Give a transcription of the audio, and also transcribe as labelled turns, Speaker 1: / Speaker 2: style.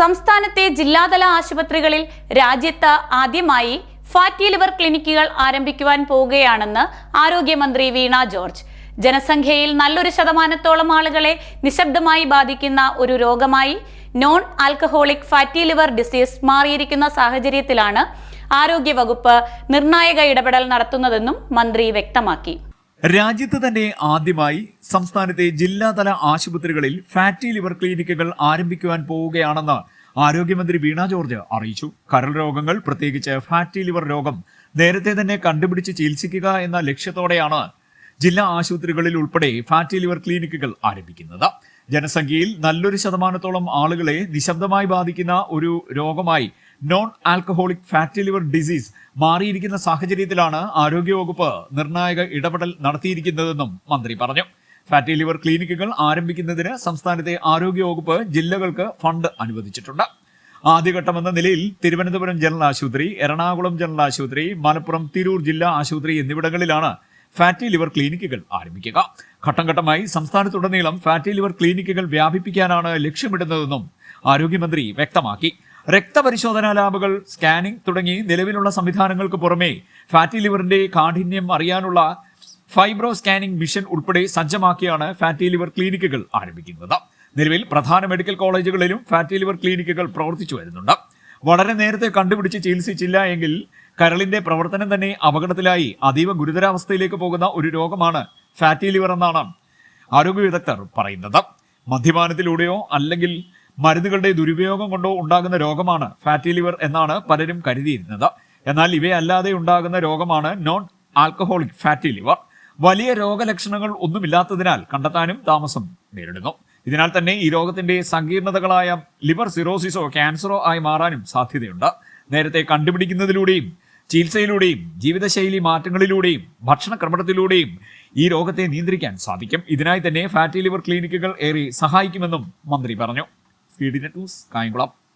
Speaker 1: സംസ്ഥാനത്തെ ജില്ലാതല ആശുപത്രികളിൽ രാജ്യത്ത് ആദ്യമായി ഫാറ്റി ലിവർ ക്ലിനിക്കുകൾ ആരംഭിക്കുവാൻ പോവുകയാണെന്ന് ആരോഗ്യമന്ത്രി വീണ ജോർജ്. ജനസംഖ്യയിൽ നല്ലൊരു ശതമാനത്തോളം ആളുകളെ നിശബ്ദമായി ബാധിക്കുന്ന ഒരു രോഗമായി non alcoholic fatty liver disease മാറിയിരിക്കുന്ന സാഹചര്യത്തിലാണ് ആരോഗ്യവകുപ്പ് നിർണായക ഇടപെടൽ നടത്തുന്നതെന്നും മന്ത്രി വ്യക്തമാക്കി.
Speaker 2: രാജ്യത്ത് തന്നെ ആദ്യമായി സംസ്ഥാനത്തെ ജില്ലാതല ആശുപത്രികളിൽ ഫാറ്റി ലിവർ ക്ലിനിക്കുകൾ ആരംഭിക്കുവാൻ പോവുകയാണെന്ന് ആരോഗ്യമന്ത്രി വീണ ജോർജ് അറിയിച്ചു. കരൾ രോഗങ്ങൾ പ്രത്യേകിച്ച് ഫാറ്റി ലിവർ രോഗം നേരത്തെ തന്നെ കണ്ടുപിടിച്ച് ചികിത്സിക്കുക എന്ന ലക്ഷ്യത്തോടെയാണ് ജില്ലാ ആശുപത്രികളിൽ ഉൾപ്പെടെ ഫാറ്റി ലിവർ ക്ലിനിക്കുകൾ ആരംഭിക്കുന്നത്. ജനസംഖ്യയിൽ നല്ലൊരു ശതമാനത്തോളം ആളുകളെ നിശബ്ദമായി ബാധിക്കുന്ന ഒരു രോഗമായി non alcoholic fatty liver disease മാറിയിരിക്കുന്ന സാഹചര്യത്തിലാണ് ആരോഗ്യവകുപ്പ് നിർണായക ഇടപെടൽ നടത്തിയിരിക്കുന്നതെന്നും മന്ത്രി പറഞ്ഞു. ഫാറ്റി ലിവർ ക്ലിനിക്കുകൾ ആരംഭിക്കുന്നതിന് സംസ്ഥാനത്തെ ആരോഗ്യവകുപ്പ് ജില്ലകൾക്ക് ഫണ്ട് അനുവദിച്ചിട്ടുണ്ട്. ആദ്യഘട്ടമെന്ന നിലയിൽ തിരുവനന്തപുരം ജനറൽ ആശുപത്രി എറണാകുളം ജനറൽ ആശുപത്രി മലപ്പുറം തിരൂർ ജില്ലാ ആശുപത്രി എന്നിവിടങ്ങളിലാണ് ഫാറ്റി ലിവർ ക്ലിനിക്കുകൾ ആരംഭിക്കുക. ഘട്ടം ഘട്ടമായി സംസ്ഥാനത്തുടനീളം ഫാറ്റി ലിവർ ക്ലിനിക്കുകൾ വ്യാപിപ്പിക്കാനാണ് ലക്ഷ്യമിടുന്നതെന്നും ആരോഗ്യമന്ത്രി വ്യക്തമാക്കി. രക്തപരിശോധനാ ലാബുകൾ സ്കാനിംഗ് തുടങ്ങി നിലവിലുള്ള സംവിധാനങ്ങൾക്ക് പുറമെ ഫാറ്റി ലിവറിന്റെ കാഠിന്യം അറിയാനുള്ള ഫൈബ്രോ സ്കാനിംഗ് മിഷൻ ഉൾപ്പെടെ സജ്ജമാക്കിയാണ് ഫാറ്റി ലിവർ ക്ലിനിക്കുകൾ ആരംഭിക്കുന്നത്. നിലവിൽ പ്രധാന മെഡിക്കൽ കോളേജുകളിലും ഫാറ്റി ലിവർ ക്ലിനിക്കുകൾ പ്രവർത്തിച്ചു വരുന്നുണ്ട്. വളരെ നേരത്തെ കണ്ടുപിടിച്ച് ചികിത്സിച്ചില്ല എങ്കിൽ കരളിന്റെ പ്രവർത്തനം തന്നെ അപകടത്തിലായി അതീവ ഗുരുതരാവസ്ഥയിലേക്ക് പോകുന്ന ഒരു രോഗമാണ് ഫാറ്റി ലിവർ എന്നാണ് ആരോഗ്യ വിദഗ്ധർ പറയുന്നത്. മദ്യപാനത്തിലൂടെയോ അല്ലെങ്കിൽ മരുന്നുകളുടെ ദുരുപയോഗം കൊണ്ടോ ഉണ്ടാകുന്ന രോഗമാണ് ഫാറ്റി ലിവർ എന്നാണ് പലരും കരുതിയിരുന്നത്. എന്നാൽ ഇവയല്ലാതെ ഉണ്ടാകുന്ന രോഗമാണ് നോൺ ആൽക്കഹോളിക് ഫാറ്റി ലിവർ വലിയ രോഗലക്ഷണങ്ങൾ ഒന്നുമില്ലാത്തതിനാൽ കണ്ടെത്താനും താമസം നേരിടുന്നു. ഇതിനാൽ തന്നെ ഈ രോഗത്തിന്റെ സങ്കീർണതകളായ ലിവർ സിറോസിസോ ക്യാൻസറോ ആയി മാറാനും സാധ്യതയുണ്ട്. നേരത്തെ കണ്ടുപിടിക്കുന്നതിലൂടെയും ചികിത്സയിലൂടെയും ജീവിതശൈലി മാറ്റങ്ങളിലൂടെയും ഭക്ഷണക്രമത്തിലൂടെയും ഈ രോഗത്തെ നിയന്ത്രിക്കാൻ സാധിക്കും. ഇതിനായി തന്നെ ഫാറ്റി ലിവർ ക്ലിനിക്കുകൾ ഏറെ സഹായിക്കുമെന്നും മന്ത്രി പറഞ്ഞു. സ്പീഡിനെറ്റ് ടൂസ് കായംകുളം